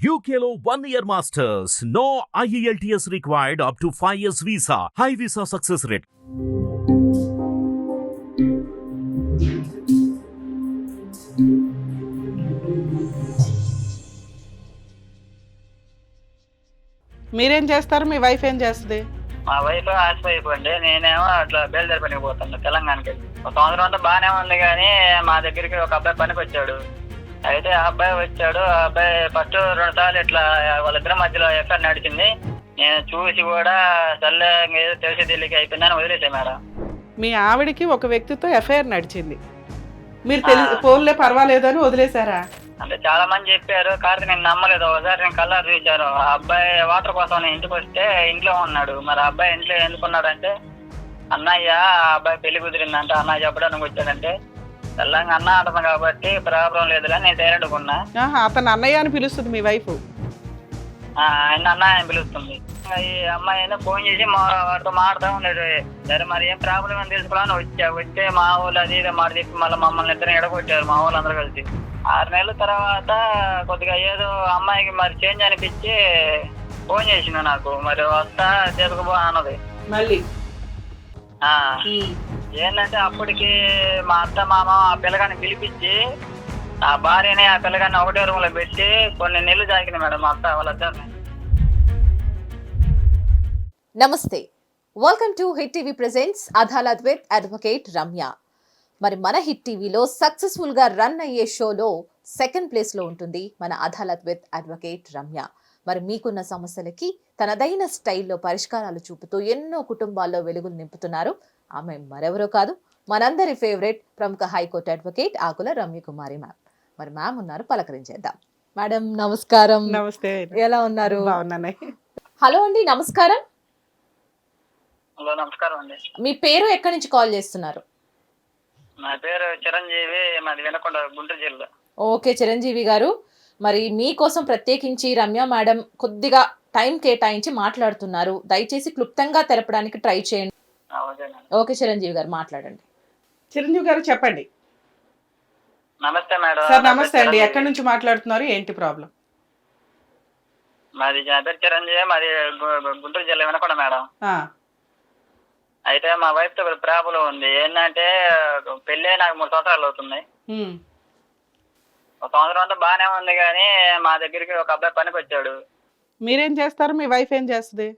One year masters. No E IELTS required up to 5 years visa. High visa success rate. మీరేం చేస్తారు మీ wife ఏం చేస్తుంది మా wife has wife అండి నేనేమో అట్లా బయలుదేరి పనికి పోతాను తెలంగాణకి ఒక సంవత్సరం అంతా బాగానే ఉంది కానీ మా దగ్గరికి ఒక అబ్బాయి పనికి వచ్చాడు అయితే ఆ అబ్బాయి వచ్చాడు. ఆ అబ్బాయి ఫస్ట్ రెండు సార్లు ఇట్లా వాళ్ళిద్దరి మధ్యలో ఎఫ్ఐఆర్ నడిచింది. నేను చూసి కూడా సర్లే ఏదో తెలిసి తెలియక అయిపోయిందని వదిలేసాను మేడం. మీ ఆవిడకి ఒక వ్యక్తితో ఎఫ్ఐఆర్ నడిచింది. మీరు తెలి ఫోన్లే పర్వాలేదని వదిలేశారా? అంటే చాలా మంది చెప్పారు కాకపోతే నేను నమ్మలేదు. ఒకసారి నేను కలర్ చూశాను. ఆ అబ్బాయి వాటర్ కోసం నేను ఇంటికి వస్తే ఇంట్లో ఉన్నాడు. మరి ఆ అబ్బాయి ఇంట్లో ఎందుకున్నాడంటే అన్నయ్య ఆ అబ్బాయి పెళ్ళి కుదిరిందంటే. అన్నయ్య చెప్పడానికి వచ్చాడంటే తెల్లంగా అన్న అంటుంది కాబట్టి ప్రాబ్లం లేదులే నేను సైలెంట్గా ఉన్నా ఆహా, అతను అన్నయ్య అని పిలుస్తుంది మీ వైఫ్. ఆ, ఆయన అన్న ఆయన పిలుస్తుంది. ఇంకా ఈ అమ్మాయి అయినా ఫోన్ చేసి మా వాడితో మాడుతూ ఉండేది సరే మరి ఏం ప్రాబ్లం అని తెలుసుకోవాలని వచ్చా వస్తే మా వాళ్ళు అది ఇది మాట చెప్పి మళ్ళీ మమ్మల్ని ఇద్దరు ఎడగొట్టారు మా వాళ్ళు అందరూ కలిసి. ఆరు నెలల తర్వాత కొద్దిగా ఏదో అమ్మాయికి మరి చేంజ్ అనిపించి ఫోన్ చేసింది నాకు. మరి వస్తా చేసుకుపో అన్నది. మళ్ళీ? ఏంటంటే అప్పటికి మా అత్త మామ ఆ పిల్లగాన్ని పిలిపించి ఆ భార్యని ఆ పిల్లగాన్ని ఒకటే రూమ్లో పెట్టి కొన్ని నెలలు జాగింది మేడం మా అత్త వాళ్ళిద్దరిని. నమస్తే. Welcome to hit TV presents Adalat with advocate Ramya మరి మన హిట్ టీవీలో సక్సెస్ఫుల్గా రన్ అయ్యే షోలో సెకండ్ ప్లేస్లో ఉంటుంది మన అదాలత్ విత్ అడ్వకేట్ రమ్య మరి మీకున్న సమస్యలకి తనదైన స్టైల్లో పరిష్కారాలు చూపుతూ ఎన్నో కుటుంబాల్లో వెలుగులు నింపుతున్నారు. ఆమె మరెవరో కాదు మనందరి ఫేవరెట్ ప్రముఖ high court advocate Akula Ramya Kumari ma'am. మరి మ్యామ్ ఉన్నారు పలకరించేద్దాం. మేడం నమస్కారం. నమస్తే. ఎలా ఉన్నారు? బాగున్నానే. హలో అండి నమస్కారం. హలో నమస్కారం అండి. మీ పేరు ఎక్కడి నుంచి కాల్ చేస్తున్నారు? నా పేరు చిరంజీవి మాది వినకొండ గుంటూరు జిల్లా. ఓకే చిరంజీవి గారు. మరి మీకోసం ప్రత్యేకించి రమ్య మేడం కొద్దిగా టైం కేటాయించి మాట్లాడుతున్నారు. దయచేసి క్లుప్తంగా తెరపడానికి ట్రై చేయండి. ఓకే చిరంజీవి గారు మాట్లాడండి. చిరంజీవి గారు చెప్పండి. నమస్తే మేడం. సార్ నమస్తే అండి. ఎక్కడి నుంచి మాట్లాడుతున్నారు? ఏంటి ప్రాబ్లం? మాది పేరు చిరంజీవి మాది గుంటూరు జిల్లా వినకొండ మేడం. అయితే మా వైఫ్తో ఒక ప్రాబ్లం ఉంది. ఏంటంటే పెళ్ళి నాకు మూడు సంవత్సరాలు అవుతుంది ఒక సంవత్సరం అంతా బాగానే ఉంది కానీ మా దగ్గరికి ఒక అబ్బాయి పనికి వచ్చాడు మీరేం చేస్తారు? మీ వైఫ్ ఏం చేస్తుంది?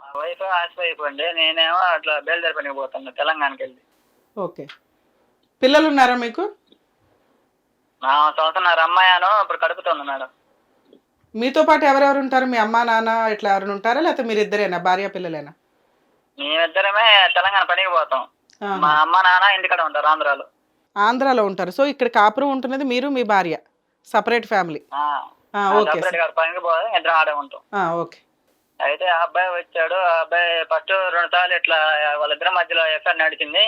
మా వైఫ్ హాస్ వైఫ్ అండి నేనేమో అట్లా బయలుదేరి పనికి పోతాను తెలంగాణకి వెళ్ళి ఓకే. పిల్లలు ఉన్నారా మీకు? నా సంవత్సరం అమ్మాయాను ఇప్పుడు కడుపుతుంది మేడం. మీతో పాటు ఎవరెవరు ఉంటారు మీ అమ్మా నాన్న ఇట్లా ఎవరైనా ఉంటారా? లేకపోతే మీరు ఇద్దరేనా భార్య పిల్లలేనా? మేమిద్దరమే తెలంగాణ పనికి పోతాం. ఆహా. మా అమ్మ నాన్న ఇంటికాడ ఉంటారు ఆంధ్రాలో. ఆంధ్రాలో ఉంటారు. సో ఇక్కడ కాపురం ఉంటున్నది మీరు మీ భార్య. Separate family okay okay. అయితే ఆ అబ్బాయి వచ్చాడు. ఆ అబ్బాయి ఫస్ట్ రెండు సార్లు ఇట్లా వాళ్ళిద్దరి మధ్యలో ఎఫ్ఐఆర్ నడిచింది.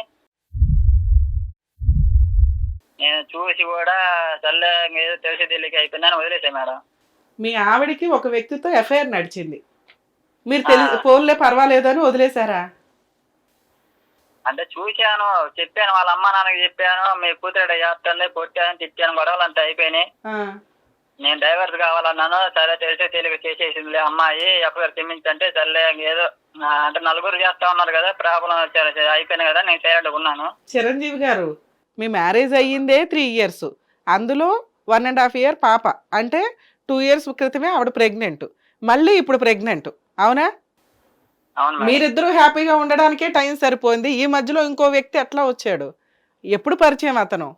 నేను చూసి కూడా సర్లే ఏదో తెలిసి తెలియక అయిపోయిందని వదిలేసాను మేడం. మీ ఆవిడకి ఒక వ్యక్తితో ఎఫ్ఐఆర్ నడిచింది. మీరు తెలి ఫోన్లే పర్వాలేదని వదిలేశారా? అంటే చూశాను చెప్పాను వాళ్ళ అమ్మ నాన్నకి చెప్పాను మీ కూతురు చేస్తుంది కొట్టాను తిట్టాను గొడవలు అంతా అయిపోయినాయి. నేను డ్రైవర్ కావాలన్నాను సరే తెలిసి తెలియక చేసేసిందిలే అమ్మాయి ఎప్పటికీ క్షమించంటే సర్లే ఏదో అంటే నలుగురు చేస్తా ఉన్నారు కదా ప్రాబ్లం అయిపోయింది కదా నేను సైలెంట్గా ఉన్నాను. చిరంజీవి గారు మీ మ్యారేజ్ అయ్యిందే త్రీ ఇయర్స్ అందులో వన్ అండ్ హాఫ్ ఇయర్ పాప. అంటే టూ ఇయర్స్ క్రితమే ఆవిడ ప్రెగ్నెంట్ మళ్ళీ ఇప్పుడు ప్రెగ్నెంట్ అవునా. మీరిద్దరూ హ్యాపీగా ఉండడానికే టైం సరిపోయింది. ఈ మధ్యలో ఇంకో వ్యక్తి ఎట్లా వచ్చాడు? ఎప్పుడు పరిచయం అతను?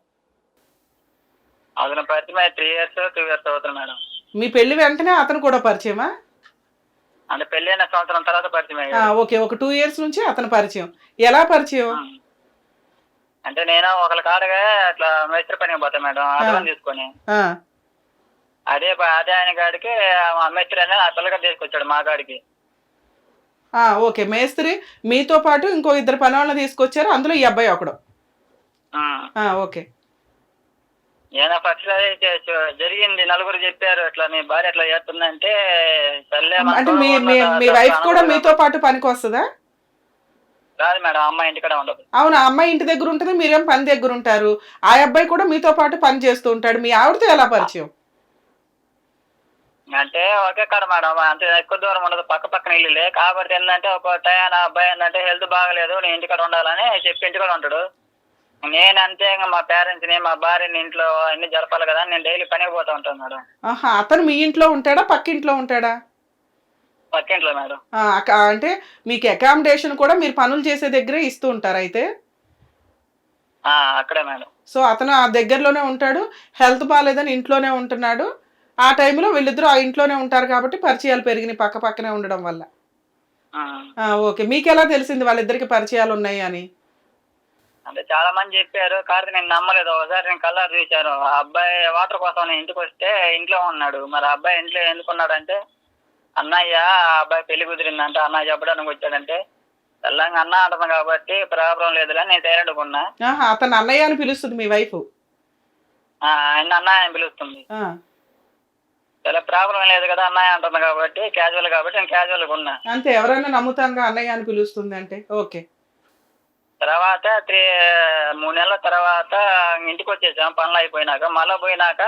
అతను పరిచయం త్రీ ఇయర్స్ టూ ఇయర్స్ అవుతుంది మేడం. మీ పెళ్ళి వెంటనే అతను కూడా పరిచయమా? అంటే పెళ్ళైన సంవత్సరం తర్వాత పరిచయం ఓకే. ఒక టూ ఇయర్స్ నుంచి అతను పరిచయం. ఎలా పరిచయం. అంటే నేను ఒకళ్ళ కాడగా అట్లా మేస్త్రి పనికి పోతా మేడం అడ్వాన్స్ తీసుకొని. అదే అదే ఆయన కాడికి మేస్త్రి అనేది పిల్లగా తీసుకొచ్చాడు మా కాడికి. ఓకే మేస్త్రి మీతో పాటు ఇంకో ఇద్దరు పని వాళ్ళని తీసుకొచ్చారు అందులో ఈ అబ్బాయి ఒకడు. ఓకే. ఏదో ఫస్ట్ జరిగింది నలుగురు చెప్పారు ఇట్లా మీ భార్య అట్లా చేస్తుందంటే సర్లే అంటే మీ మీ వైఫ్ కూడా. మీతో పాటు పనికి వస్తుందా? కాదు మేడం అమ్మాయి ఇంటికాడ ఉండదు. అవును అమ్మాయి ఇంటి దగ్గర ఉంటుంది మీరేం పని దగ్గర ఉంటారు? ఆ అబ్బాయి కూడా మీతో పాటు పని చేస్తూ ఉంటాడు మీ ఆవిడతో ఎలా పరిచయం? అంటే ఒకే కాడ మేడం. అంత ఎక్కువ దూరం ఉండదు. పక్క పక్కన ఇల్లులే. కాబట్టి ఏంటంటే ఒక టైం అబ్బాయి ఏంటంటే హెల్త్ బాగలేదు. నేను ఇంటికాడ ఉండాలని చెప్పి ఇంటికాడ ఉంటాడు. నేను అంతే ఇంకా మా పేరెంట్స్ని మా భార్యని ఇంట్లో అన్ని జరపాలి కదా నేను డైలీ పనికి పోతా ఉంటాను మేడం. ఆహా అతను మీ ఇంట్లో ఉంటాడా? పక్కింట్లో ఉంటాడా? పక్కింట్లో మేడం. ఆ, అంటే మీకు అకామిడేషన్ కూడా మీరు పనులు చేసే దగ్గరే ఇస్తూ ఉంటారు అయితే? ఆ, అక్కడే మేడం. సో అతను ఆ దగ్గరలోనే ఉంటాడు. హెల్త్ బాగాలేదని ఇంట్లోనే ఉంటున్నాడు. ఆ టైంలో వీళ్ళిద్దరూ ఆ ఇంట్లోనే ఉంటారు కాబట్టి పరిచయాలు పెరిగినాయి పక్క పక్కనే ఉండడం వల్ల. ఓకే. మీకు ఎలా తెలిసింది వాళ్ళిద్దరికి పరిచయాలు ఉన్నాయి అని? అంటే చాలా మంది చెప్పారు కాబట్టి నేను నమ్మలేదు. ఒకసారి నేను కలర్ చూశాను. ఆ అబ్బాయి వాటర్ కోసం నేను ఇంటికి వస్తే ఇంట్లో ఉన్నాడు. మరి అబ్బాయి ఇంట్లో ఎందుకున్నాడంటే అన్నయ్య ఆ అబ్బాయి పెళ్ళి కుదిరిందంటే. అన్నయ్య చెప్పడానికి వచ్చాడంటే తెల్లంగా అన్న అంటుంది కాబట్టి ప్రాబ్లం లేదులే నేను సైలెంట్గా ఉన్నా. అతను అన్నయ్య అని పిలుస్తుంది మీ వైఫ్. ఆయన అన్న ఆయన పిలుస్తుంది. చాలా ప్రాబ్లం లేదు కదా అన్నయ్య అంటుంది కాబట్టి క్యాజువల్ కాబట్టి నేను క్యాజువల్గా ఉన్నా. అంతే ఎవరైనా నమ్ముతాంగా అన్నయ్య అని పిలుస్తుంది అంటే ఓకే. తర్వాత త్రీ మూడు నెలల తర్వాత ఇంటికి వచ్చేసాం పనులు అయిపోయినాక. మళ్ళీ పోయినాక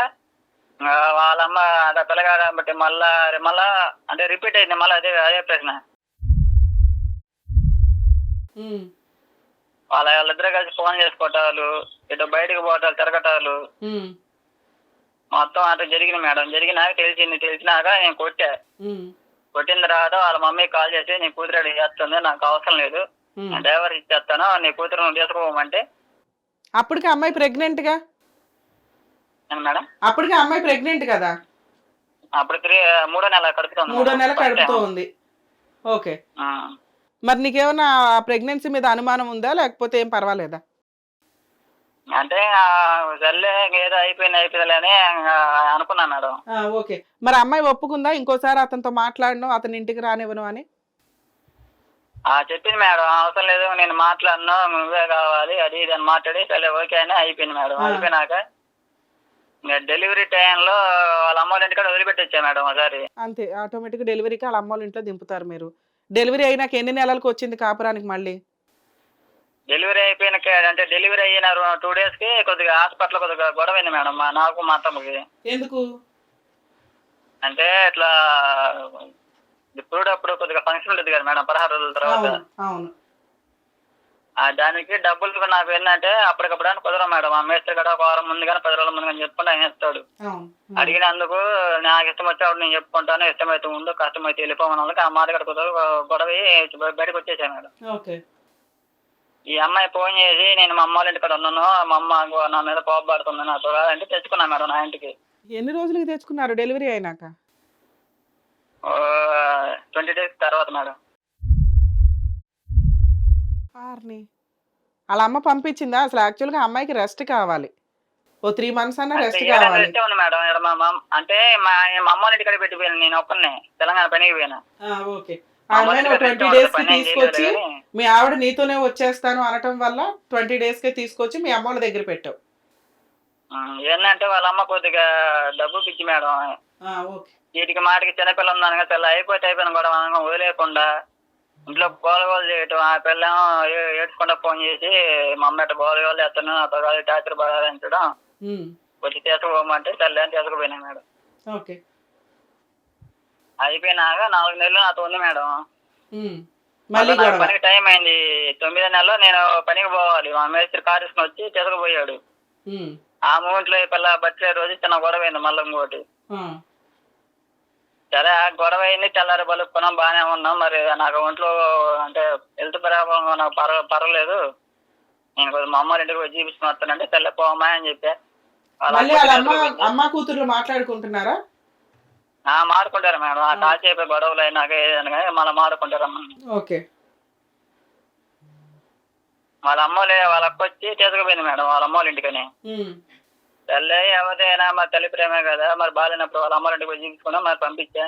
వాళ్ళమ్మ అదే పిల్లగాడు బట్టి మళ్ళా మళ్ళా అంటే రిపీట్ అయింది మళ్ళీ అదే అదే ప్రశ్న. వాళ్ళ వాళ్ళిద్దరు కలిసి ఫోన్ చేసుకోవటాలు ఇటు బయటకు పోవటాలు తిరగటాలు మొత్తం అట్లా జరిగింది మేడం. జరిగినాక తెలిసింది తెలిసినాక నేను కొట్టా. కొట్టిన తర్వాత వాళ్ళ మమ్మీకి కాల్ చేసి నీ కూతురు చేస్తుంది నాకు అవసరం లేదు. డ్రైవర్ ఇచ్చేస్తాను నీ కూతురు తీసుకోమంటే అప్పటికి అమ్మాయి ప్రెగ్నెంట్గా? మేడం? అప్పటికి అమ్మాయి ప్రెగ్నెంట్ కదా? అప్పుడు మూడో నెల కడుపుతుంది మూడో. నెల కడుపుతో. ఉంది ఓకే. ఆ. మరి నీకేమన్నా ప్రెగ్నెన్సీ మీద అనుమానం ఉందా? లేకపోతే ఏం పర్వాలేదా? అంటే సర్లే ఏదో అయిపోయింది అయిపోయింది అని ఆ, అనుకున్నా మేడం. ఓకే. మరి అమ్మాయి ఒప్పుకుందా? ఇంకోసారి అతనితో మాట్లాడను అతని ఇంటికి రానివ్వను అని? ఆ చెప్పింది మేడం. అవసరం లేదు నేను మాట్లాడను నువ్వే కావాలి అది ఇది అని మాట్లాడి సరే ఓకే అని అయిపోయింది మేడం. అయిపోయినాక డెలివరీ టైంలో వాళ్ళ అమ్మ వాళ్ళ ఇంటికాడ వదిలిపెట్టొచ్చా మేడం ఒకసారి? అంతే ఆటోమేటిక్ డెలివరీకి వాళ్ళ అమ్మ వాళ్ళ ఇంట్లో దింపుతారు మీరు. డెలివరీ అయినాక ఎన్ని నెలలకు వచ్చింది కాపురానికి మళ్ళీ? డెలివరీ అయిపోయిన అంటే డెలివరీ అయిన టూ డేస్కి కొద్దిగా హాస్పిటల్ కొద్దిగా గొడవ అయింది మేడం మా నాకు మా అత్తమ్మకి ఎందుకు? అంటే ఇట్లా ఇప్పుడు అప్పుడు కొద్దిగా ఫంక్షన్ ఉంటుంది కదా మేడం పదహారు రోజుల తర్వాత. అవును దానికి డబ్బులు నాకు ఏంటంటే అప్పటికప్పుడు అని కుదరం మేడం. ఆ మేస్త్రి కూడా ఒక వారం ముందు కానీ పది రోజుల ముందు కానీ చెప్పుకుంటే ఆయన ఇస్తాడు అడిగినందుకు నాకు ఇష్టం వచ్చినప్పుడు నేను చెప్పుకుంటాను ఇష్టమైతే ఉండు కష్టమైతే వెళ్ళిపోమన్నందుకు ఆ మాట కూడా కుదరదు గొడవ బయటకు వచ్చేసాను మేడం. ఈ అమ్మాయి ఫోన్ చేసి నేను మా అమ్మ వాళ్ళ ఇంటికాడ ఉన్నాను. మా అమ్మ నా మీద కోపపడుతుంది నాతో. అంటే తెచ్చుకున్నా మేడం నా ఇంటికి. ఎన్ని రోజులకి తెచ్చుకున్నారు? డెలివరీ అయినాక? ట్వంటీ డేస్ తర్వాత మేడం. ఆర్ని. వాళ్ళ అమ్మ పంపించిందా? అసలు యాక్చువల్గా అమ్మాయికి రెస్ట్ కావాలి. ఓ త్రీ మంత్స్ అన్న రెస్ట్ కావాలి. రెస్టే ఉంది మేడం. మా అంటే మా అమ్మ ఇంటికాడ పెట్టిపోయాను నేను ఒక్కనే తెలంగాణ పనికి పోయినా. ఓకే. మా ఆ అమ్మ అమ్మాయిని వాళ్ళ ట్వంటీ డేస్కి తీసుకొచ్చి మీ ఆవిడ నీతోనే వచ్చేస్తాను అనటం వల్ల ట్వంటీ డేస్కి తీసుకొచ్చి మీ అమ్మ దగ్గర పెట్టావు. ఏంటంటే వాళ్ళ అమ్మ కొద్దిగా డబ్బు పిచ్చి మేడం. వీటికి మాటికి చిన్నపిల్ల ఉందనగా తెల్ల అయిపోతే అయిపోయిన కూడా అనగా వదిలేయకుండా ఇంట్లో గోల గోల చేయటం ఆ పిల్లం ఏడ్చుకుంటా ఫోన్ చేసి మా అమ్మ గోల గోల చేస్తాను నాతో కాదు టార్చర్ పడాలంచడం ఉమ్, వచ్చి తీసుకుపోమంటే తల్లి అని తీసుకుపోయినా మేడం. ఓకే. అయిపోయినాక నాలుగు నెలలు నాతో ఉంది మేడం. మళ్ళీ పనికి టైం అయింది. తొమ్మిదో నెలలో నేను పనికి పోవాలి. మా మేస్త్రి కారు తీసుకుని వచ్చి తీసుకుపోయాడు. ఉమ్, ఆ మూమెంట్లో పిల్ల బర్త్డే రోజు చిన్న గొడవ అయింది మళ్ళీ ఇంకోటి. సరే ఆ గొడవ అయింది. తెల్లారి బలుపుకున్నాం బాగానే ఉన్నాం. మరి నాకు ఒంట్లో అంటే హెల్త్ ప్రాబ్లం నాకు పర్వ పర్వాలేదు. నేను కొంచెం మా అమ్మ ఇంటికి పోయి చూపించుకుని వస్తానంటే తెల్ల పోమా అని చెప్పా. అమ్మ కూతుర్లు మాట్లాడుకుంటున్నారా? మాడుకుంటారు మేడం. ఆ కాసేపు గొడవలు అయినాక ఏదైనా కానీ మళ్ళీ మాడుకుంటారమ్మ ఓకే. వాళ్ళ అమ్మలే వాళ్ళ అక్క వచ్చి తీసుకుపోయింది మేడం వాళ్ళ అమ్మ వాళ్ళ ఇంటికని తల్లి ఎవరైనా మరి తల్లి ప్రేమే కదా మరి బాగాలేనప్పుడు వాళ్ళ అమ్మ వాళ్ళ ఇంటికి పోయి చూపించుకున్నా మరి పంపించా.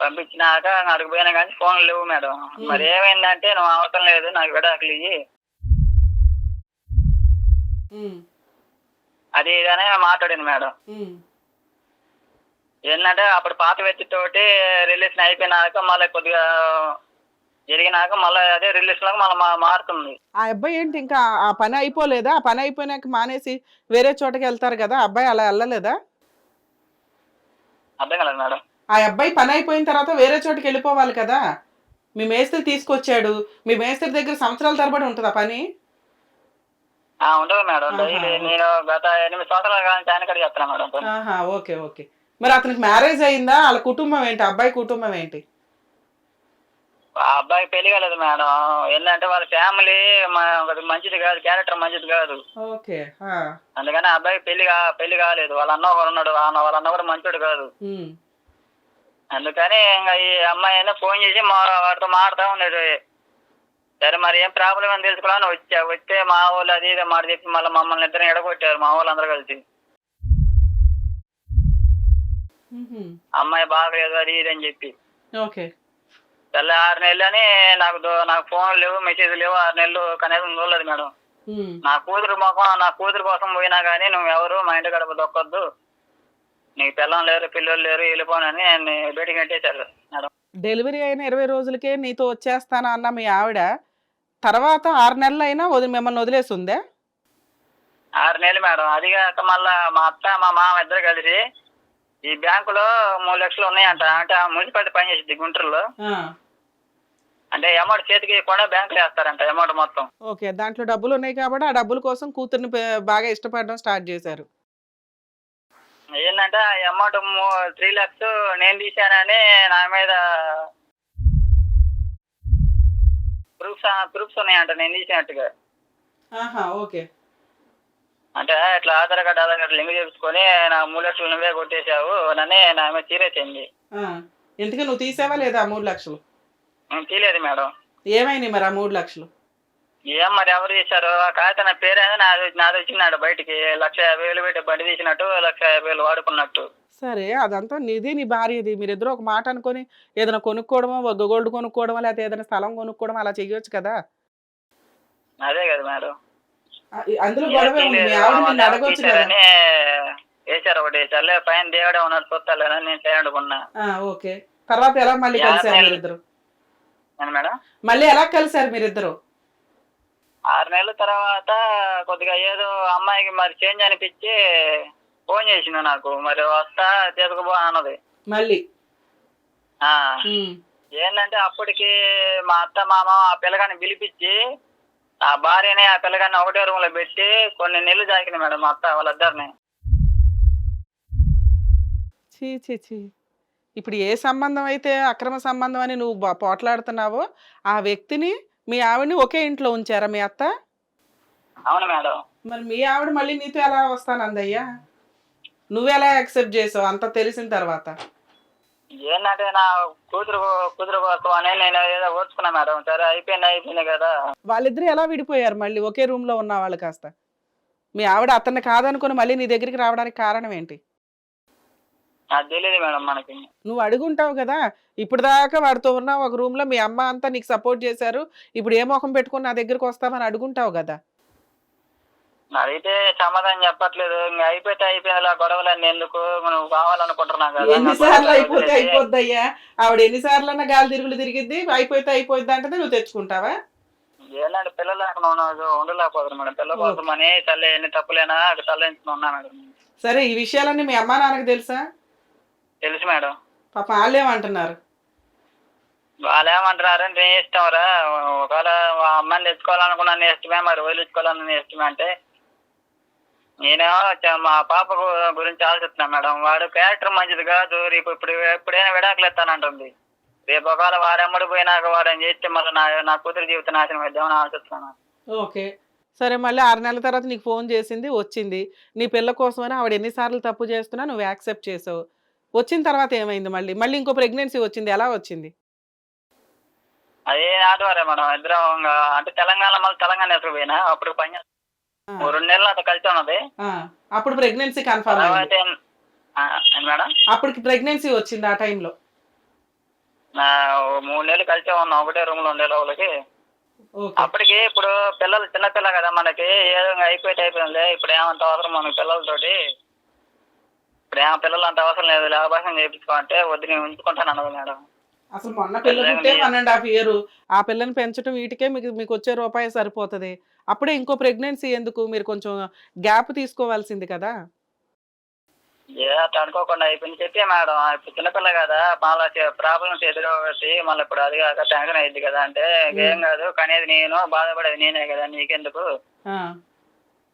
పంపించినాక అక్కడికి పోయినా కానీ ఫోన్లు లేవు మేడం. మరి ఏమైందంటే నువ్వు అవసరం లేదు నాకు విడాకులు ఉమ్, అది ఇదనే మాట్లాడింది మేడం. ఏంటంటే అప్పుడు పాత వ్యక్తితోటి రిలేషన్ అయిపోయినాక మళ్ళీ కొద్దిగా జరిగినాక మళ్ళీ అదే రిలేషన్ లాగా మళ్ళీ మా- మారుతుంది. ఆ అబ్బాయి ఏంటి ఇంకా ఆ- పని అయిపోలేదా? ఆ పని అయిపోయినాక మానేసి వేరే చోటకి వెళ్తారు కదా అబ్బాయి అలా వెళ్ళలేదా? అర్థం కలదు మేడం. ఆ అబ్బాయి పని అయిపోయిన తర్వాత వేరే చోటుకి వెళ్ళిపోవాలి కదా? మీ మేస్త్రి తీసుకొచ్చాడు. మీ మేస్త్రి దగ్గర సంవత్సరాల తరబడి ఉంటుందా పని? ఆ, ఉండదు మేడం. నేను గత ఎనిమిది సంవత్సరాలు కానీ ఆయన మేడం. Okay okay. మరి అతనికి మ్యారేజ్ అయిందా? వాళ్ళ కుటుంబం ఏంటి? అబ్బాయి కుటుంబం ఏంటి? ఆ అబ్బాయి పెళ్ళి కాలేదు మేడం. ఏంటంటే వాళ్ళ ఫ్యామిలీ మంచిది కాదు క్యారెక్టర్ మంచిది కాదు. ఓకే అందుకని అబ్బాయి పెళ్ళి పెళ్ళి కాలేదు. వాళ్ళ అన్న ఒకడు ఉన్నాడు. వాళ్ళ అన్న కూడా మంచోడు కాదు. అందుకని ఇంకా ఈ అమ్మాయి అయినా ఫోన్ చేసి మా వాడితో మాడుతూ ఉండేది. సరే మరి ఏం ప్రాబ్లం అని తెలుసుకోవాలని వచ్చా. వస్తే మా వాళ్ళు అది ఇది మాట చెప్పి మళ్ళీ మమ్మల్ని ఇద్దరు ఎడగొట్టారు మా వాళ్ళు అందరూ కలిసి. అమ్మాయి బాగలేదు అది ఇది అని చెప్పి. ఓకే. తెల్ల ఆరు నెలలు అని నాకు నాకు ఫోన్ లేవు మెసేజ్ లేవు ఆరు నెలలు కనీసం చూడలేదు మేడం. నా కూతురు మొఖం నా కూతురు కోసం పోయినా కానీ నువ్వు ఎవరు మా ఇంటి గడప దొక్కొద్దు. నీకు పిల్లలు లేరు పిల్లలు లేరు వెళ్ళిపోనని బయటికి నెట్టేశారు మేడం. డెలివరీ అయిన ఇరవై రోజులకే నీతో వచ్చేస్తాను అన్న మీ ఆవిడ తర్వాత ఆరు నెలలు అయినా వదిలి మిమ్మల్ని వదిలేసి ఉందే? ఆరు నెలలు మేడం. అది కాక మళ్ళా మా అత్త మా మామ ఇద్దరు కలిసి ఈ బ్యాంకులో మూడు లక్షలు ఉన్నాయంట. అంటే ఆ మున్సిపాలిటీ పనిచేసింది గుంటూరులో. అంటే అమౌంట్ చేతికి కూడా బ్యాంకులో వేస్తారంట అమౌంట్ మొత్తం. ఓకే దాంట్లో డబ్బులు ఉన్నాయి కాబట్టి ఆ డబ్బుల కోసం కూతుర్ని బాగా ఇష్టపడడం స్టార్ట్ చేశారు. ఏంటంటే ఆ అమౌంట్ త్రీ లాక్స్ నేను తీశానని నా మీద ప్రూఫ్స్ ప్రూఫ్స్ ఉన్నాయంట నేను తీసినట్టుగా. ఓకే. అంటే ఇట్లా Aadhaar card Aadhaar card link చేసుకొని నా మూడు లక్షలు నువ్వే కొట్టేశావు అని నా మీద సీరియస్ అయింది ఆ, ఎందుకు నువ్వు తీసావా లేదా ఆ మూడు లక్షలు? నేను తీయలేదు మేడం. ఏమైనాయి మరి ఆ మూడు లక్షలు? ఏం మరి ఎవరు చేశారు ఆ కాగితం నా పేరైనా నాది నాది వచ్చినాడు బయటికి. లక్ష యాభై వేలు పెట్టి బండి తీసినట్టు లక్ష యాభై వేలు వాడుకున్నట్టు. సరే అదంతా నీది నీ భార్యది. మీరిద్దరు ఒక మాట అనుకొని ఏదైనా కొనుక్కోవడమో ఒక గోల్డ్ కొనుక్కోవడమో లేకపోతే ఏదైనా స్థలం కొనుక్కోవడం అలా చెయ్యొచ్చు కదా? అదే కదా మేడం. అందులో గొడవ అడగొచ్చు కదా. ఒకటి. పైన దేవుడే ఉన్నాడు నేను చేయనుకున్నా. ఆ, ఓకే. తర్వాత ఎలా మళ్ళీ కలిసారు మీరిద్దరు? ఎలా కలిసారు మీరిద్దరు? ఆరు నెలల తర్వాత కొద్దిగా ఏదో అమ్మాయికి మరి చేంజ్ అనిపించి ఫోన్ చేసింది నాకు. మరి వస్తా తీసుకుపో అన్నది. మళ్ళీ? ఏంటంటే అప్పటికి మా అత్త మామ ఆ పిల్లగాన్ని పిలిపించి ఆ భార్యని ఆ పిల్లగాన్ని ఒకటే రూమ్లో పెట్టి కొన్ని నెలలు జాకింది మేడం మా అత్త వాళ్ళిద్దరిని. చీ చీ చీ ఇప్పుడు ఏ సంబంధం అయితే అక్రమ సంబంధం అని నువ్వు బా- పోట్లాడుతున్నావో ఆ వ్యక్తిని మీ ఆవిడని ఒకే ఇంట్లో ఉంచారా మీ అత్త? అవును మేడం. మరి మీ ఆవిడ మళ్ళీ నీతో ఎలా వస్తానందయ్యా? నువ్వు ఎలా యాక్సెప్ట్ చేసావు అంత తెలిసిన తర్వాత? ఏంటంటే నా కూతురు కూతురు కోసం అని నేను ఏదో ఓర్చుకున్నా మేడం. సరే అయిపోయింది అయిపోయింది కదా. వాళ్ళిద్దరు ఎలా విడిపోయారు మళ్ళీ? ఒకే రూమ్లో ఉన్న వాళ్ళు కాస్త. మీ ఆవిడ అతన్ని కాదనుకుని మళ్ళీ నీ దగ్గరికి రావడానికి కారణం ఏంటి? నాకు తెలియదు మేడం మనకి. నువ్వు అడుగుంటావు కదా ఇప్పుడు దాకా వాడితో ఉన్నావు ఒక రూమ్లో మీ అమ్మ అంతా నీకు సపోర్ట్ చేశారు. ఇప్పుడు ఏ ముఖం పెట్టుకుని నా దగ్గరికి వస్తామని అడుగుంటావు కదా. అడిగితే సమాధానం చెప్పట్లేదు. ఇంకా అయిపోతే అయిపోయింది గొడవలన్నీ ఎందుకు? నువ్వు కావాలనుకుంటున్నా కదా. ఎన్నిసార్లు అయిపోతే అయిపోద్దయ్యా? ఆవిడ ఎన్నిసార్లు అన్నా గాలి తిరుగులు తిరిగిద్ది అయిపోతే అయిపోద్ది అంటే నువ్వు తెచ్చుకుంటావా? ఏంటంటే పిల్లలు ఉన్నాను ఉండలేకపోతుంది మేడం. పిల్లల కోసం అని తల్లి ఎన్ని తప్పులేనా తల్లించుకుని ఉన్నా మేడం. సరే ఈ విషయాలన్నీ మీ అమ్మా నాన్నకి తెలుసా? తెలుసు మేడం. పాప వాళ్ళేమంటున్నారు? వాళ్ళు ఏమంటున్నారు నీ ఇష్టం రా? ఒకవేళ అమ్మాయిని తెచ్చుకోవాలనుకున్నా నీ ఇష్టమే మరి వదిలించుకోవాలని నీ ఇష్టమే అంటే నేనేమో చ- మా పాప గురించి ఆలోచిస్తున్నా మేడం. వాడు క్యారెక్టర్ మంచిది కాదు. రేపు ఇప్పుడు ఎప్పుడైనా విడాకులు ఎత్తానంటుంది రేపు ఒకవేళ వాడెమ్మడి పోయినాక వాడని చేస్తే మళ్ళీ నా నా కూతురు జీవితం నాశనం వేద్దామని ఆలోచిస్తున్నాను. ఓకే. సరే మళ్ళీ ఆరు నెలల తర్వాత నీకు ఫోన్ చేసింది వచ్చింది. నీ పిల్ల కోసమని ఆవిడ ఎన్నిసార్లు తప్పు చేస్తున్నా నువ్వు యాక్సెప్ట్ చేసావు. వచ్చిన తర్వాత ఏమైంది మళ్ళీ? మళ్ళీ ఇంకో ప్రెగ్నెన్సీ వచ్చింది. ఎలా వచ్చింది? అదే నాటువారే మేడం. ఇద్దరం అంటే తెలంగాణ మళ్ళీ తెలంగాణ ఎప్పుడు పోయినా? అప్పుడు పని రెండు నెలలు నాతో కలిసి ఉన్నది. అప్పుడు ప్రెగ్నెన్సీ కన్ఫర్మ్ అయింది. ఏం- మేడం? అప్పటికి ప్రెగ్నెన్సీ వచ్చింది ఆ టైంలో మూడు నెలలు కలిసే ఉన్నాం ఒకటే రూమ్లో ఉండే లోపలికి. అప్పటికి ఇప్పుడు పిల్లలు చిన్నపిల్ల కదా మనకి ఏదో ఇంకా అయిపోయి అయిపోయింది ఇప్పుడు ఏమంత అవసరం మనకి పిల్లలతోటి? ఇప్పుడు ఏమో పిల్లలు అంత అవసరం లేదు లేకపోతే చేయించుకోమంటే వద్దు నేను ఉంచుకుంటాను అన్నది మేడం. అసలు మొన్న పిల్ల పుట్టే వన్ అండ్ హాఫ్ ఇయర్ ఆ పిల్లని పెంచడం వీటికే మీకు మీకు వచ్చే రూపాయి సరిపోతుంది. అప్పుడే ఇంకో ప్రెగ్నెన్సీ ఎందుకు? మీరు కొంచెం గ్యాప్ తీసుకోవాల్సింది కదా. ఏ అట్లా అనుకోకుండా అయిపోయింది. చెప్పే మేడం ఇప్పుడు చిన్నపిల్ల కదా మళ్ళీ ప్రాబ్లమ్స్ ఎదురవుతాయి మళ్ళీ ఇప్పుడు అది కాక టెన్షన్ అయింది కదా అంటే ఏం కాదు కనేది నేను బాధపడేది నేనే కదా నీకెందుకు?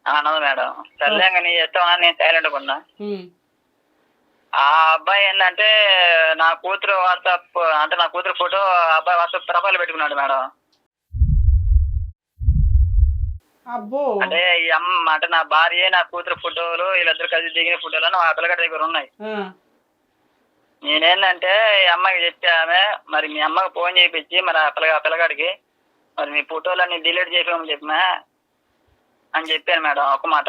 అన్నది మేడం. సర్లే ఇంకా నీ ఇష్టం నేను సైలెంట్ ఉన్నా. ఆ అబ్బాయి ఏంటంటే నా కూతురు వాట్సాప్ అంటే నా కూతురు ఫోటో అబ్బాయి వాట్సాప్ ప్రొఫైల్ పెట్టుకున్నాడు మేడం. అబ్బో. అంటే ఈ అమ్మ అంటే నా భార్య నా కూతురు ఫోటోలు వీళ్ళిద్దరు కలిసి దిగిన ఫోటోలు నా పిల్లగాడి దగ్గర ఉన్నాయి. ఆ, నేనేంటంటే ఈ అమ్మకి చెప్పామే మరి మీ అమ్మకి ఫోన్ చేయించి మరి ఆ పిల్లగా ఆ పిల్లగాడికి మరి మీ ఫోటోలన్నీ డిలీట్ చేసామని చెప్పినా అని చెప్పాను మేడం ఒక మాట.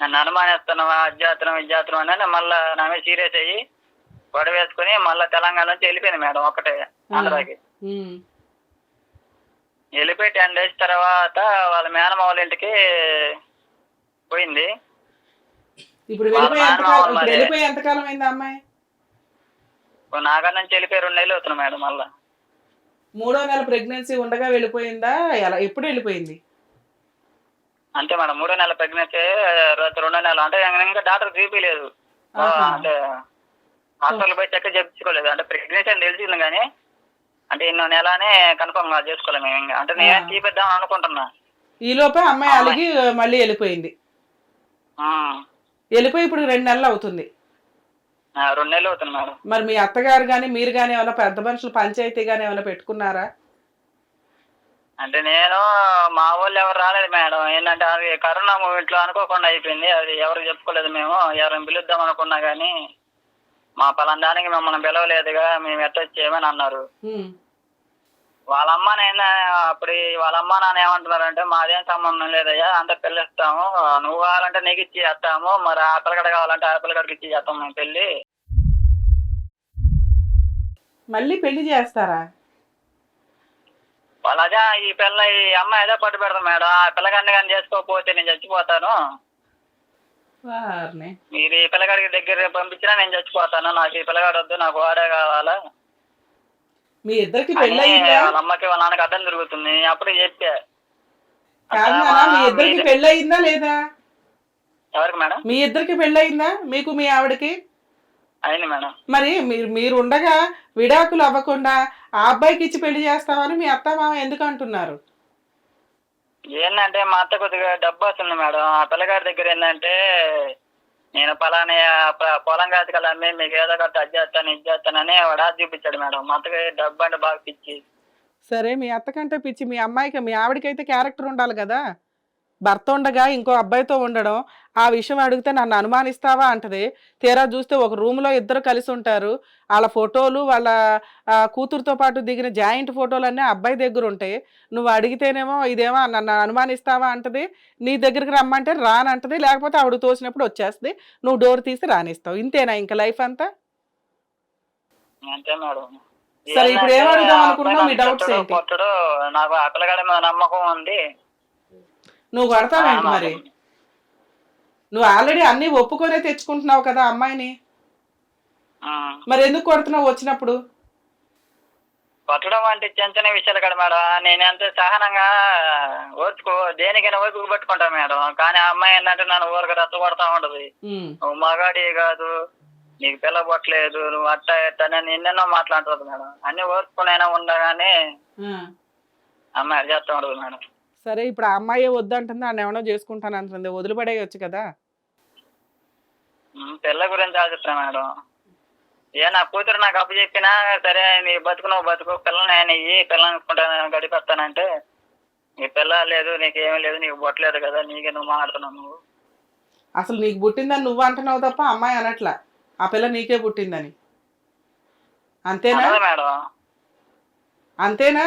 నన్ను అనుమానిస్తున్నావా అధ్యాత్రం విద్యాత్రం అని మళ్ళా నా మీద సీరియస్ అయ్యి గొడవ వేసుకుని మళ్ళా తెలంగాణ నుంచి వెళ్ళిపోయింది మేడం ఒకటే ఆంధ్రాకి. వెళ్ళిపోయి టెన్ డేస్ తర్వాత వాళ్ళ మేనమ్మ వాళ్ళ ఇంటికి పోయింది. ఇప్పుడు వెళ్ళిపోయి ఇప్పుడు అయింది ఆ అమ్మాయి? నాగర్ నుంచి వెళ్ళిపోయి రెండు నెలలు అవుతుంది మేడం మళ్ళా. మూడో నెల ప్రెగ్నెన్సీ ఉండగా వెళ్ళిపోయిందా? ఎలా ఎప్పుడు వెళ్ళిపోయింది? అంతే మేడం మూడో నెల ప్రెగ్నెన్సీ రెండో నెల. అంటే ఇంకా డాక్టర్ చూపించలేదు ఆహా. అంటే హాస్పిటల్ పోయి చెక్ చేయించుకోలేదు. అంటే ప్రెగ్నెన్సీ అని తెలిసింది కానీ అంటే ఇన్నో నెల అని కన్ఫర్మ్గా చేసుకోలేదు మేము ఇంకా. అంటే నేను ఆ. చూపిద్దాం అనుకుంటున్నా. ఈ లోపే అమ్మాయి అలిగి మళ్ళీ వెళ్ళిపోయింది. వెళ్ళిపోయి ఇప్పుడు రెండు నెలలు అవుతుంది. రెండు నెలలు అవుతుంది మేడం. మరి మీ అత్తగారు కానీ మీరు కానీ ఏమైనా పెద్ద మనుషులు పంచాయతీ కానీ ఏమైనా పెట్టుకున్నారా? అంటే నేను మా వాళ్ళు ఎవరు రాలేదు మేడం. ఏంటంటే అది కరోనా మూమెంట్లో అనుకోకుండా అయిపోయింది. అది ఎవరు చెప్పుకోలేదు మేము. ఎవరిని పిలుద్దాం అనుకున్నా కానీ మా పలానా దానికి మిమ్మల్ని పిలవలేదుగా మేము ఎట్టొచ్చేయమని అన్నారు. ఉమ్, వాళ్ళ అమ్మ నాయన అప్పుడు వాళ్ళ అమ్మ నాన్న ఏమంటున్నారంటే మాదేం సంబంధం లేదయ్యా అంత పిల్లిస్తాము నువ్వు కావాలంటే నీకు ఇచ్చి చేస్తాము మరి ఆ పిల్లగడ కావాలంటే ఆ పిల్లగడికి ఇచ్చి చేస్తాం మేము పెళ్ళి. మళ్ళీ పెళ్ళి చేస్తారా? వాళ్ళు అదే ఈ పిల్ల ఈ అమ్మ ఏదో పట్టు పెడతాం మేడం. ఆ పిల్లగాడిని కానీ చేసుకోకపోతే నేను చచ్చిపోతాను. మీరు ఈ పిల్లగాడికి దగ్గర పంపించినా నేను చచ్చిపోతాను. నాకు ఈ పిల్లగాడు వద్దు నాకు వాడే కావాలా? మీ ఇద్దరికి పెళ్ళి వాళ్ళ అమ్మకి వాళ్ళ నాన్నకి అడ్డం తిరుగుతుంది. అప్పుడు చెప్పా. అట్లా నాన్న, మీ ఇద్దరికి పెళ్ళి అయిందా లేదా? ఎవరికి మేడం? మీ ఇద్దరికి పెళ్ళి అయిందా మీకు మీ ఆవిడకి? అయింది మేడం. మరి మీరు మీరు ఉండగా విడాకులు అవ్వకుండా ఆ అబ్బాయికి ఇచ్చి పెళ్ళి చేస్తామని మీ అత్త మామ ఎందుకు అంటున్నారు? ఏంటంటే మా అత్త కొద్దిగా డబ్బు వస్తుంది మేడం. ఆ పిల్లగాడి దగ్గర ఏంటంటే నేను పలానా పొలం కాదు కదా అమ్మే మీకు ఏదో ఒకటి అది చేస్తాను ఇది చేస్తానని వాడు ఆశ చూపించాడు మేడం. మా అత్తకి డబ్బు అంటే బాగా పిచ్చి. సరే మీ అత్తకంటే పిచ్చి. మీ అమ్మాయికి మీ ఆవిడకైతే క్యారెక్టర్ ఉండాలి కదా. భర్త ఉండగా ఇంకో అబ్బాయితో ఉండడం ఆ విషయం అడిగితే నన్ను అనుమానిస్తావా అంటది. తీరా చూస్తే ఒక రూమ్లో ఇద్దరు కలిసి ఉంటారు వాళ్ళ ఫోటోలు వాళ్ళ కూతురుతో పాటు దిగిన జాయింట్ ఫోటోలన్నీ ఆ అబ్బాయి దగ్గర ఉంటాయి నువ్వు అడిగితేనేమో ఇదేమో నన్ను అనుమానిస్తావా అంటది. నీ దగ్గరికి రమ్మంటే రానంటది. లేకపోతే ఆవిడ తోసినప్పుడు వచ్చేస్తుంది. నువ్వు డోర్ తీసి రానిస్తావు. ఇంతేనా ఇంకా లైఫ్ అంతా? అంతే మేడం. సరే, ఇప్పుడు ఏం ఏంటంటే అడుగుదాం ఆ అనుకుంటున్నావు? మీ నన్ను ఏంటి? నాకు ఆ పిల్లగాడి మీద నమ్మకం ఉంది. నువ్వు కొడతావేంటి మరి? నువ్వు ఆల్రెడీ అన్ని ఒప్పుకొనే తెచ్చుకుంటున్నావు కదా అమ్మాయిని. మరి ఎందుకు కొడుతున్నావు వచ్చినప్పుడు? కొట్టడం అంటే చిన్న చిన్న విషయాలు కదా మేడం. నేను ఎంత సహనంగా ఓర్చుకో దేనికైనా ఓపిక పట్టుకుంటా మేడం. కానీ ఆ అమ్మాయి ఏంటంటే నన్ను ఊరికి రచ్చ కొడతా ఉంటది. ఉమ్, నువ్వు మగాడి కాదు నీకు పిల్ల పొట్టలేదు నువ్వు అట్ట ఎట్ట అని ఎన్నెన్నో మాట్లాడుతుంది మేడం. అన్ని ఓర్చుకునైనా ఉండగానే. అమ్మాయి చేస్తా ఉండదు మేడం. సరే ఇప్పుడు ఆ అమ్మాయి వద్దంటుంది నన్ను ఏమైనా చేసుకుంటాను అంటుంది. వదిలిపడేయచ్చు కదా. పిల్ల గురించి ఆలోచిస్తా మేడం. ఏ నా కూతురు నాకు అప్పు చెప్పినా సరే నీ బతుకు నువ్వు బతుకు పిల్లని ఆయన ఇయ్యి పిల్లని అనుకుంటాను గడిపేస్తానంటే నీ పిల్ల లేదు నీకేమీ లేదు నీకు బొట్టలేదు కదా నీకే నువ్వు మాట్లాడుతున్నావు నువ్వు. అసలు నీకు పుట్టిందని నువ్వు అంటున్నావు తప్ప అమ్మాయి అనట్లా. ఆ పిల్ల నీకే పుట్టిందని. అంతేనా? మేడం. అంతేనా?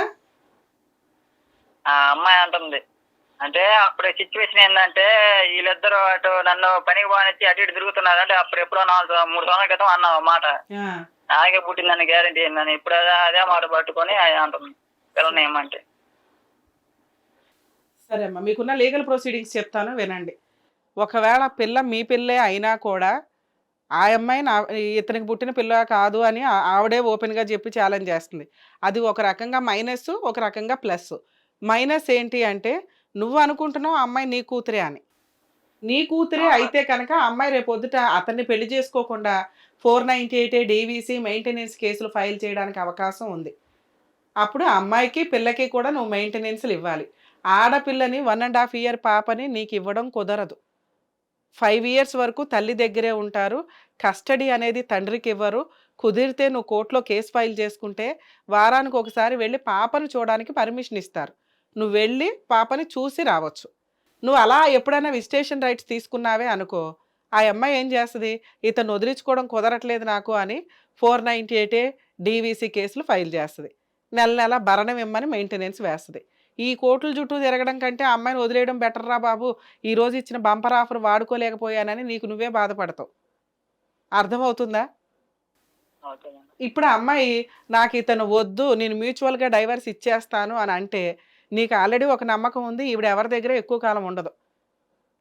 ఆ అమ్మాయి అంటుంది. అంటే అప్పుడు సిచ్యువేషన్ ఏంటంటే వీళ్ళిద్దరు అటు నన్ను పనికి పోనిచ్చి అటు ఇటు తిరుగుతున్నారు. అంటే అప్పుడు ఎప్పుడో నాలుగు మూడు సంవత్సరాల క్రితం అన్నావు మాట. నాకే పుట్టిందని గ్యారంటీ ఏందని ఇప్పుడు అదే అదే మాట పట్టుకొని అంటుంది. పిల్లని ఏమంటే. సరే అమ్మా మీకున్న లీగల్ ప్రొసీడింగ్స్ చెప్తాను వినండి. ఒకవేళ పిల్ల మీ పిల్లే అయినా కూడా ఆ అమ్మాయి నా ఇతనికి పుట్టిన పిల్ల కాదు అని ఆవిడే ఓపెన్గా చెప్పి ఛాలెంజ్ చేస్తుంది. అది ఒక రకంగా మైనస్ ఒక రకంగా ప్లస్ మైనస్ ఏంటి అంటే నువ్వు అనుకుంటున్నావు అమ్మాయి నీ కూతురే అని. నీ కూతురే అయితే కనుక అమ్మాయి రేపు పొద్దుట అతన్ని పెళ్ళి చేసుకోకుండా four ninety eight DVC maintenance కేసులు ఫైల్ చేయడానికి అవకాశం ఉంది. అప్పుడు అమ్మాయికి పిల్లకి కూడా నువ్వు మెయింటెనెన్స్లు ఇవ్వాలి. ఆడపిల్లని వన్ అండ్ హాఫ్ ఇయర్ పాపని నీకు ఇవ్వడం కుదరదు. ఫైవ్ ఇయర్స్ వరకు తల్లి దగ్గరే ఉంటారు. కస్టడీ అనేది తండ్రికి ఇవ్వరు. కుదిరితే నువ్వు కోర్టులో కేసు ఫైల్ చేసుకుంటే వారానికి ఒకసారి వెళ్ళి పాపను చూడడానికి పర్మిషన్ ఇస్తారు. నువ్వు వెళ్ళి పాపని చూసి రావచ్చు. నువ్వు అలా ఎప్పుడైనా విజిటేషన్ రైట్స్ తీసుకున్నావే అనుకో ఆ అమ్మాయి ఏం చేస్తుంది? ఇతను వదిలించుకోవడం కుదరట్లేదు నాకు అని ఫోర్ నైంటీ ఎయిటే డీవీసీ కేసులు ఫైల్ చేస్తుంది. నెల నెల భరణం ఇమ్మని మెయింటెనెన్స్ వేస్తుంది. ఈ కోర్టుల చుట్టూ తిరగడం కంటే ఆ అమ్మాయిని వదిలేయడం బెటర్ రా బాబు. ఈ రోజు ఇచ్చిన బంపర్ ఆఫర్ వాడుకోలేకపోయానని నీకు నువ్వే బాధపడతావు. అర్థమవుతుందా? ఇప్పుడు అమ్మాయి నాకు ఇతను వద్దు నేను మ్యూచువల్గా డైవర్స్ ఇచ్చేస్తాను అని అంటే నీకు ఆల్రెడీ ఒక నమ్మకం ఉంది ఈవిడ ఎవరి దగ్గర ఎక్కువ కాలం ఉండదు.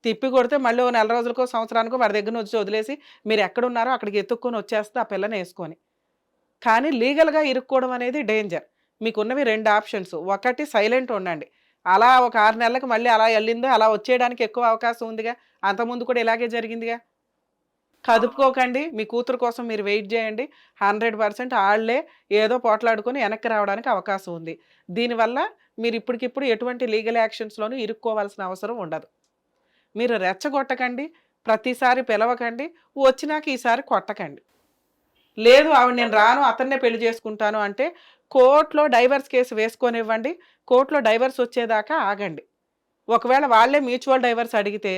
తిప్పి కొడితే మళ్ళీ ఒక నెల రోజులకో సంవత్సరానికో వాడి దగ్గర నుంచి వదిలేసి మీరు ఎక్కడున్నారో అక్కడికి ఎత్తుక్కొని వచ్చేస్తే ఆ పిల్లని వేసుకొని. కానీ లీగల్గా ఇరుక్కోవడం అనేది డేంజర్. మీకున్నవి రెండు ఆప్షన్స్. ఒకటి సైలెంట్ ఉండండి. అలా ఒక ఆరు నెలలకు మళ్ళీ అలా వెళ్ళిందో అలా వచ్చేయడానికి ఎక్కువ అవకాశం ఉందిగా? అంతకుముందు కూడా ఇలాగే జరిగిందిగా? కదుపుకోకండి. మీ కూతురు కోసం మీరు వెయిట్ చేయండి. హండ్రెడ్ పర్సెంట్ వాళ్ళే ఏదో పోట్లాడుకొని వెనక్కి రావడానికి అవకాశం ఉంది. దీనివల్ల మీరు ఇప్పటికిప్పుడు ఎటువంటి లీగల్ యాక్షన్స్లోనూ ఇరుక్కోవాల్సిన అవసరం ఉండదు. మీరు రెచ్చగొట్టకండి ప్రతిసారి పిలవకండి వచ్చినాక ఈసారి కొట్టకండి. లేదు ఆవిడ నేను రాను అతన్నే పెళ్ళి చేసుకుంటాను అంటే కోర్టులో డైవర్స్ కేసు వేసుకొనివ్వండి కోర్టులో డైవర్స్ వచ్చేదాకా ఆగండి. ఒకవేళ వాళ్ళే మ్యూచువల్ డైవర్స్ అడిగితే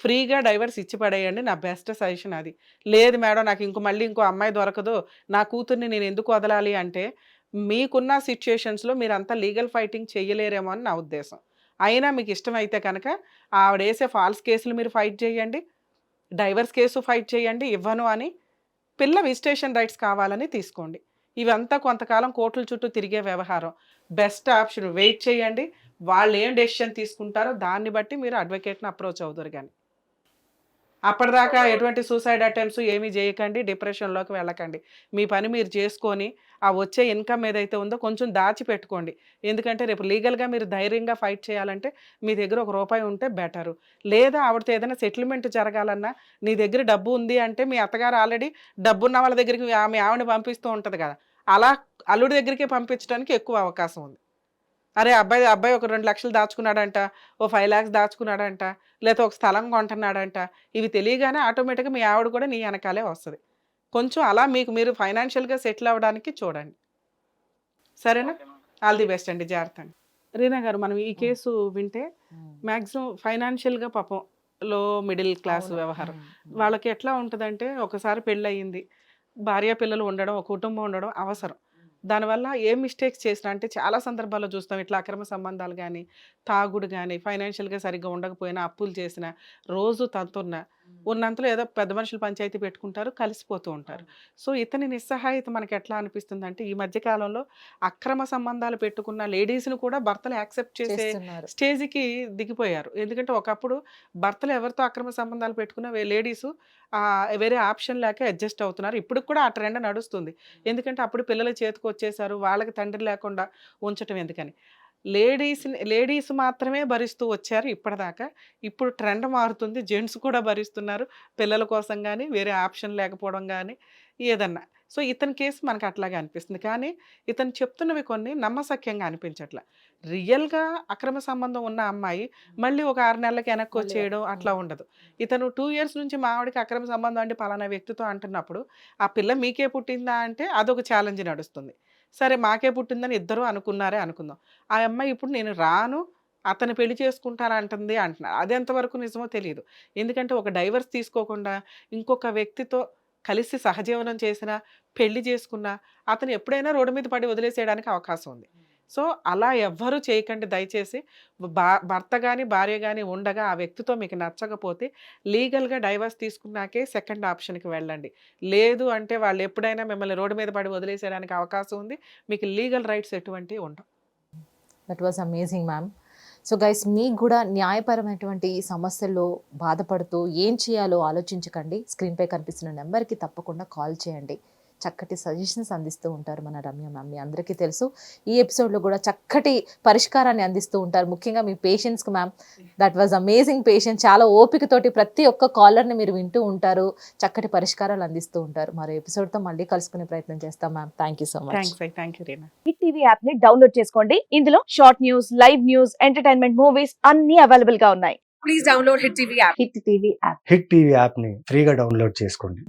ఫ్రీగా డైవర్స్ ఇచ్చి పడేయండి నా బెస్ట్ సజెషన్ అది. లేదు మేడం నాకు ఇంకో మళ్ళీ ఇంకో అమ్మాయి దొరకదు నా కూతుర్ని నేను ఎందుకు వదలాలి అంటే మీకున్న సిచ్యుయేషన్స్లో మీరు అంతా లీగల్ ఫైటింగ్ చేయలేరేమో అని నా ఉద్దేశం. అయినా మీకు ఇష్టమైతే కనుక ఆవిడ వేసే ఫాల్స్ కేసులు మీరు ఫైట్ చేయండి డైవర్స్ కేసు ఫైట్ చేయండి ఇవ్వను అని పిల్ల విజిటేషన్ రైట్స్ కావాలని తీసుకోండి. ఇవంతా కొంతకాలం కోర్టుల చుట్టూ తిరిగే వ్యవహారం. బెస్ట్ ఆప్షన్ వెయిట్ చేయండి. వాళ్ళు ఏం డెసిషన్ తీసుకుంటారో దాన్ని బట్టి మీరు అడ్వకేట్ని అప్రోచ్ అవుతారు కానీ అప్పటిదాకా ఎటువంటి సూసైడ్ అటెంప్ట్స్ ఏమీ చేయకండి డిప్రెషన్లోకి వెళ్ళకండి. మీ పని మీరు చేసుకొని ఆ వచ్చే ఇన్కమ్ ఏదైతే ఉందో కొంచెం దాచిపెట్టుకోండి. ఎందుకంటే రేపు లీగల్గా మీరు ధైర్యంగా ఫైట్ చేయాలంటే మీ దగ్గర ఒక రూపాయి ఉంటే బెటరు. లేదా ఆవిడతో ఏదైనా సెటిల్మెంట్ జరగాలన్నా నీ దగ్గర డబ్బు ఉంది అంటే మీ అత్తగారు ఆల్రెడీ డబ్బు ఉన్న వాళ్ళ దగ్గరికి ఆమె ఆవిడని పంపిస్తూ ఉంటుంది కదా. అలా అల్లుడి దగ్గరికి పంపించడానికి ఎక్కువ అవకాశం ఉంది. అరే అబ్బాయి అబ్బాయి ఒక రెండు లక్షలు దాచుకున్నాడంట ఓ ఫైవ్ ల్యాక్స్ దాచుకున్నాడంట లేకపోతే ఒక స్థలం కొంటున్నాడంట ఇవి తెలియగానే ఆటోమేటిక్గా మీ ఆవిడ కూడా నీ వెనకాలే వస్తుంది. కొంచెం అలా మీకు మీరు ఫైనాన్షియల్గా సెటిల్ అవ్వడానికి చూడండి. సరేనా. ఆల్ ది బెస్ట్ అండి జాగ్రత్త అండి రీనా గారు మనం ఈ కేసు వింటే మ్యాక్సిమం ఫైనాన్షియల్గా పాపం లో మిడిల్ క్లాస్ వ్యవహారం. వాళ్ళకి ఎట్లా ఉంటుందంటే ఒకసారి పెళ్ళి అయ్యింది భార్య పిల్లలు ఉండడం ఒక కుటుంబం ఉండడం అవసరం. దానివల్ల ఏ మిస్టేక్స్ చేసినా అంటే చాలా సందర్భాల్లో చూస్తాం ఇట్లా అక్రమ సంబంధాలు కానీ తాగుడు కానీ ఫైనాన్షియల్గా సరిగ్గా ఉండకపోయినా అప్పులు చేసిన రోజు తంతున్నా ఉన్నంతలో ఏదో పెద్ద మనుషులు పంచాయతీ పెట్టుకుంటారు కలిసిపోతూ ఉంటారు. సో ఇతని నిస్సహాయత మనకి ఎట్లా అనిపిస్తుంది అంటే ఈ మధ్య కాలంలో అక్రమ సంబంధాలు పెట్టుకున్న లేడీస్ని కూడా భర్తలు యాక్సెప్ట్ చేసే స్టేజ్కి దిగిపోయారు. ఎందుకంటే ఒకప్పుడు భర్తలు ఎవరితో అక్రమ సంబంధాలు పెట్టుకున్న లేడీస్ వేరే ఆప్షన్ లేక అడ్జస్ట్ అవుతున్నారు. ఇప్పుడు కూడా ఆ ట్రెండ్ నడుస్తుంది. ఎందుకంటే అప్పుడు పిల్లల చేతికి వచ్చేసారు వాళ్ళకి తండ్రి లేకుండా ఉంచటం ఎందుకని? లేడీస్ లేడీస్ మాత్రమే భరిస్తూ వచ్చారు ఇప్పటిదాకా. ఇప్పుడు ట్రెండ్ మారుతుంది. జెంట్స్ కూడా భరిస్తున్నారు. పిల్లల కోసం కానీ వేరే ఆప్షన్ లేకపోవడం కానీ ఏదన్నా. సో ఇతని కేసు మనకు అట్లాగే అనిపిస్తుంది. కానీ ఇతను చెప్తున్నవి కొన్ని నమ్మసక్యంగా అనిపించట్ల. రియల్గా అక్రమ సంబంధం ఉన్న అమ్మాయి మళ్ళీ ఒక ఆరు నెలలకి వెనక్కి వచ్చేయడం అట్లా. ఉండదు. ఇతను టూ ఇయర్స్ నుంచి మా ఆవిడకి అక్రమ సంబంధం అంటే పలానా వ్యక్తితో అంటున్నప్పుడు ఆ పిల్ల మీకే పుట్టిందా అంటే అదొక ఛాలెంజ్ నడుస్తుంది. సరే మాకే పుట్టిందని ఇద్దరు అనుకున్నారే అనుకుందాం. ఆ అమ్మాయి ఇప్పుడు నేను రాను అతను పెళ్ళి చేసుకుంటాను అంటుంది అంటున్నారు అది ఎంతవరకు నిజమో తెలియదు ఎందుకంటే ఒక డైవర్స్ తీసుకోకుండా ఇంకొక వ్యక్తితో కలిసి సహజీవనం చేసినా పెళ్ళి చేసుకున్నా అతను ఎప్పుడైనా రోడ్డు మీద పడి వదిలేసేయడానికి అవకాశం ఉంది. సో అలా ఎవ్వరూ చేయకండి. దయచేసి బా భర్త కానీ భార్య కానీ ఉండగా ఆ వ్యక్తితో మీకు నచ్చకపోతే లీగల్గా డైవర్స్ తీసుకున్నాకే సెకండ్ ఆప్షన్కి వెళ్ళండి. లేదు అంటే వాళ్ళు ఎప్పుడైనా మిమ్మల్ని రోడ్డు మీద పడి వదిలేసేయడానికి అవకాశం ఉంది. మీకు లీగల్ రైట్స్ ఎటువంటివి ఉండవు. That was amazing ma'am so guys మీకు కూడా న్యాయపరమైనటువంటి సమస్యల్లో బాధపడుతూ ఏం చేయాలో ఆలోచించకండి. స్క్రీన్పై కనిపిస్తున్న నెంబర్కి తప్పకుండా కాల్ చేయండి. చక్కటి సజెషన్స్ అందిస్తూ ఉంటారు మన రమ్య మ్యామ్. మీ అందరికీ తెలుసు. ఈ ఎపిసోడ్లో కూడా చక్కటి పరిష్కారాన్ని అందిస్తూ ఉంటారు. ముఖ్యంగా మీ పేషెంట్స్కి ma'am. That was amazing patient చాలా ఓపికతోటి ప్రతి ఒక్క కాలర్ని మీరు వింటూ ఉంటారు. చక్కటి పరిష్కారాలు అందిస్తూ ఉంటారు. మరో ఎపిసోడ్తో మళ్ళీ కలుసుకునే ప్రయత్నం చేస్తాం ma'am. Thank you so much thank you Reena Hit TV యాప్ని డౌన్లోడ్ చేసుకోండి. ఇందులో short news live news entertainment movies అన్ని అవైలబుల్గా ఉన్నాయి. Hit TV app. ని ఫ్రీగా డౌన్లోడ్ చేసుకోండి.